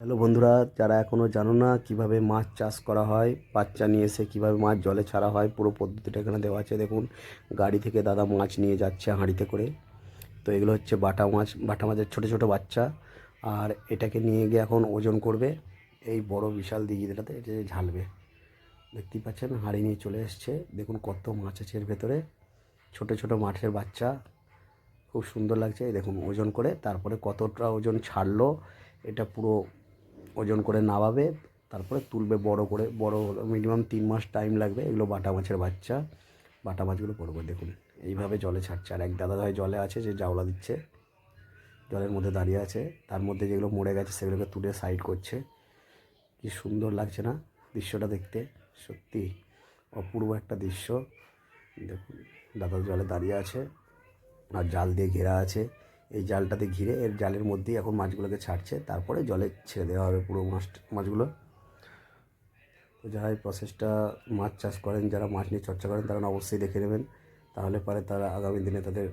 Hello বন্ধুরা, যারা এখনও জানো না কীভাবে মাছ চাষ করা হয়, বাচ্চা নিয়ে এসে কীভাবে মাছ জলে ছাড়া হয়, পুরো পদ্ধতিটা এখানে দেওয়া আছে। দেখুন, গাড়ি থেকে দাদা মাছ নিয়ে যাচ্ছে হাঁড়িতে করে। তো এগুলো হচ্ছে বাটা মাছ, বাটা মাছের ছোটো ছোটো বাচ্চা। আর এটাকে নিয়ে গিয়ে এখন ওজন করবে এই বড় বিশাল দিঘিটাতে, এটা ঝালবে। দেখতেই পাচ্ছেন, হাঁড়ি নিয়ে চলে এসছে। দেখুন কত মাছ আছে এর ভেতরে। ছোটো ছোটো মাছের বাচ্চা। খুব সুন্দর লাগছে। দেখুন, ওজন করে তারপরে কতটা ওজন ছাড়লো, এটা পুরো ওজন করে নামাবে, তারপরে তুলবে বড় করে, বড় মিনিমাম তিন মাস টাইম লাগবে, এগুলো বাটা মাছের বাচ্চা। বাটা মাছগুলো পড়বে দেখুন। এইভাবে জলে ছাড়ছে। আর এক দাদা ভাই জলে আছে, যে জাওলা দিচ্ছে। জলের মধ্যে দাঁড়িয়ে আছে। তার মধ্যে যেগুলো মরে গেছে, সেগুলোকে তুলে সাইড করছে। কি সুন্দর লাগছে না দৃশ্যটা দেখতে? সত্যি অপূর্ব একটা দৃশ্য। দেখুন, দাদা জলে দাঁড়িয়ে আছে, আর জাল দিয়ে ঘেরা আছে। এই জালটাতে ঘিরে এর জালের মধ্যেই এখন মাছগুলোকে ছাড়ছে। তারপরে জলে ছেড়ে দেওয়া হবে পুরো মাছ মাছগুলো। তো যারা এই প্রসেসটা মাছ চাষ করেন, যারা মাছ নিয়ে চর্চা করেন, তারা অবশ্যই দেখে নেবেন। তাহলে পরে তারা আগামী দিনে তাদের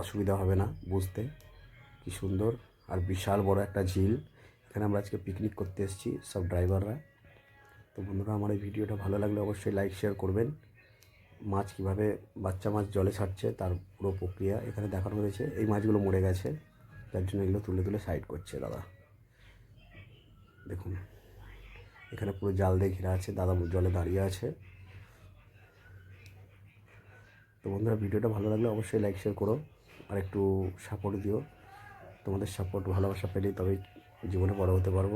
অসুবিধা হবে না বুঝতে। কি সুন্দর আর বিশাল বড় একটা ঝিল। এখানে আমরা আজকে পিকনিক করতে এসেছি সব ড্রাইভাররা তো বন্ধুরা, আমার এই ভিডিওটা ভালো লাগলে অবশ্যই লাইক শেয়ার করবেন। মাছ কীভাবে বাচ্চা মাছ জলে ছাড়ছে তার পুরো প্রক্রিয়া এখানে দেখানো হয়েছে। এই মাছগুলো মরে গেছে, তার জন্য এগুলো তুলে তুলে সাইড করছে দাদা। দেখুন, এখানে পুরো জাল দিয়ে ঘেরা আছে, দাদা জলে দাঁড়িয়ে আছে। তো বন্ধুরা, ভিডিওটা ভালো লাগলে অবশ্যই লাইক শেয়ার করো আর একটু সাপোর্ট দিও। তোমাদের সাপোর্ট ভালোবাসা পেলেই তবেই জীবনে বড় হতে পারব।